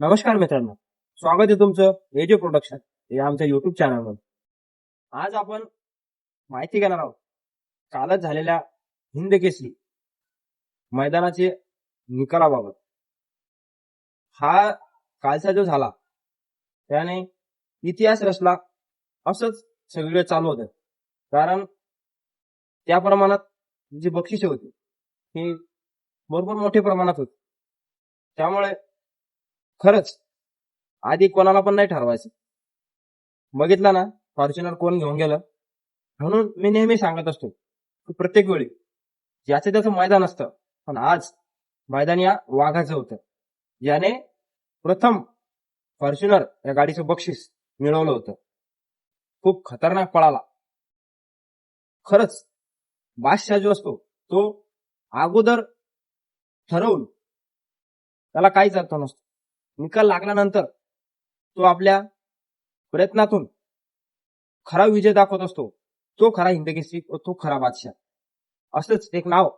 नमस्कार मित्रांनो. स्वागत आहे तुमचं रेडिओ प्रोडक्शन या आमच्या युट्यूब चॅनलवर आज आपण माहिती घेणार आहोत. कालच झालेल्या हिंद केसरी मैदानाचे निकालाबाबत. हा कालचा जो झाला त्याने इतिहास रचला असंच सगळं चालू होतं. कारण त्या प्रमाणात जी बक्षिसे होती ही भरपूर मोठ्या प्रमाणात होती. त्यामुळे खरंच. आधी कोणाला पण नाही ठरवायचं. बघितलं ना फॉर्च्युनर कोण घेऊन गेलं? म्हणून मी नेहमी सांगत असतो की प्रत्येक वेळी ज्याचं त्याचं मैदान असतं पण आज मैदान या वाघाचं होतं. याने प्रथम फॉर्च्युनर या गाडीचं बक्षीस मिळवलं होतं. खूप खतरनाक पळाला. खरंच बादशाह जो असतो तो अगोदर ठरवून त्याला काहीच अर्थ नसतो. निकाल लागल्यानंतर तो आपल्या प्रयत्नातून खरा विजय दाखवत असतो. तो खरा हिंदकेसरी व तो खरा बादशाह. असंच एक नाव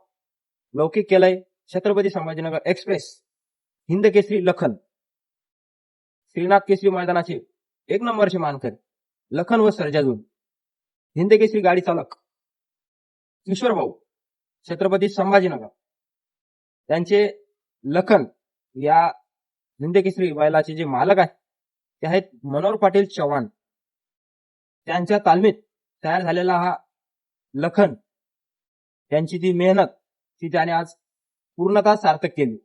लौकिक केलंय छत्रपती संभाजीनगर एक्सप्रेस हिंद केसरी लखन. श्रीनाथ केसरी मैदानाचे एक नंबरचे मानकर लखन व सर्जाजून. हिंद केसरी गाडी चालक किशोर भाऊ छत्रपती संभाजीनगर. त्यांचे लखन या हिंदकेसरी बैलाचे जे मालक आहेत ते आहेत मनोहर पाटील चव्हाण. त्यांच्या तालमीत तयार झालेला हा लखन त्यांची ती मेहनत ती त्याने आज पूर्णतः सार्थक केली.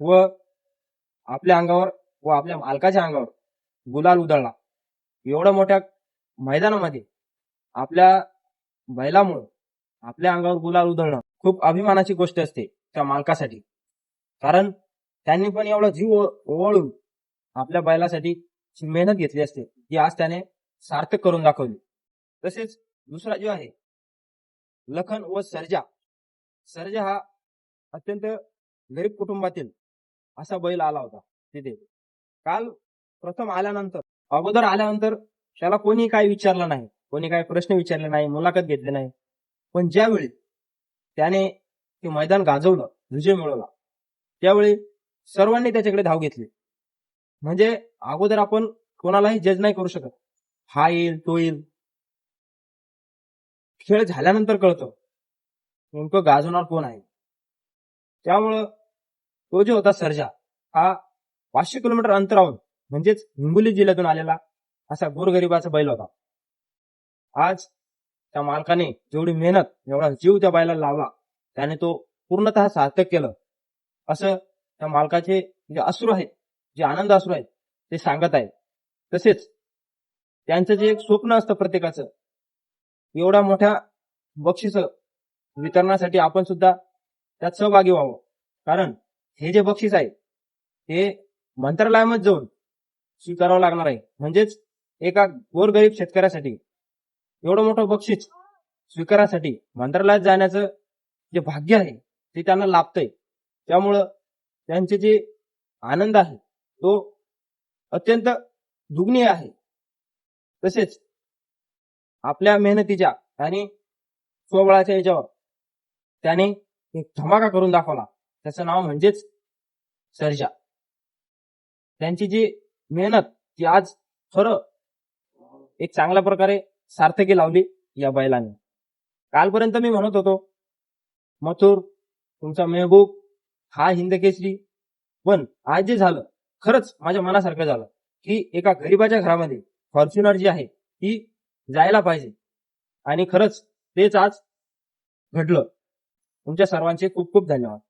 व आपल्या अंगावर व आपल्या मालकाच्या अंगावर गुलाल उधळला. एवढ्या मोठ्या मैदानामध्ये आपल्या बैलामुळे आपल्या अंगावर गुलाल उधळणं खूप अभिमानाची गोष्ट असते त्या मालकासाठी. कारण त्यांनी पण एवढा जीव ओवाळून आपल्या बैलासाठी मेहनत घेतली असते ती आज त्याने सार्थक करून दाखवली. तसेच दुसरा जो आहे लखन व सर्जा. सर्जा हा अत्यंत गरीब कुटुंबातील असा बैल आला होता तिथे. काल प्रथम आल्यानंतर अगोदर आल्यानंतर त्याला कोणी काय विचारलं नाही कोणी काय प्रश्न विचारले नाही मुलाखत घेतली नाही. पण ज्यावेळी त्याने ते मैदान गाजवलं विजय मिळवला त्यावेळी सर्वांनी त्याच्याकडे धाव घेतली. म्हणजे अगोदर आपण कोणालाही जज नाही करू शकत. हा येईल तो येईल. खेळ झाल्यानंतर कळतं. नेमकं गाजवणार कोण आहे? त्यामुळं तो जो होता सर्जा हा पाचशे किलोमीटर अंतरावर म्हणजेच हिंगोली जिल्ह्यातून आलेला असा गोरगरिबाचा बैल होता. आज त्या मालकाने जेवढी मेहनत एवढा जीव त्या बैलाला लावला त्याने तो पूर्णतः सार्थक केलं. असं त्या मालकाचे जे अश्रू आहेत जे आनंद अश्रू आहेत ते सांगत आहेत. तसेच त्यांचं जे एक स्वप्न असतं प्रत्येकाचं एवढ्या मोठ्या बक्षीस वितरणासाठी आपण सुद्धा त्यात सहभागी व्हावं. कारण हे जे बक्षीस आहे हे मंत्रालयामध्ये जाऊन स्वीकारावं लागणार आहे. म्हणजेच एका गोरगरीब शेतकऱ्यासाठी एवढं मोठं बक्षीस स्वीकारासाठी मंत्रालयात जाण्याचं जे भाग्य आहे ते त्यांना लाभतंय. त्यामुळं त्यांचे जे आनंद आहे तो अत्यंत दुग्नीय आहे. तसेच आपल्या मेहनतीच्या आणि स्वबळाच्या याच्यावर त्याने एक धमाका करून दाखवला. त्याचं नाव म्हणजेच सर्जा. त्यांची जी मेहनत ती आज खरं एक चांगल्या प्रकारे सार्थकी लावली या बैलाने. कालपर्यंत मी म्हणत होतो मथुर तुमचा मेहबूब हा हिंद केसरी. पण आज जे झालं खरंच माझ्या मनासारखं झालं की एका गरीबाच्या घरामध्ये फॉर्च्युनर जी आहे ती जायला पाहिजे. आणि खरंच तेच आज घडलं. तुमच्या सर्वांचे खूप खूप धन्यवाद.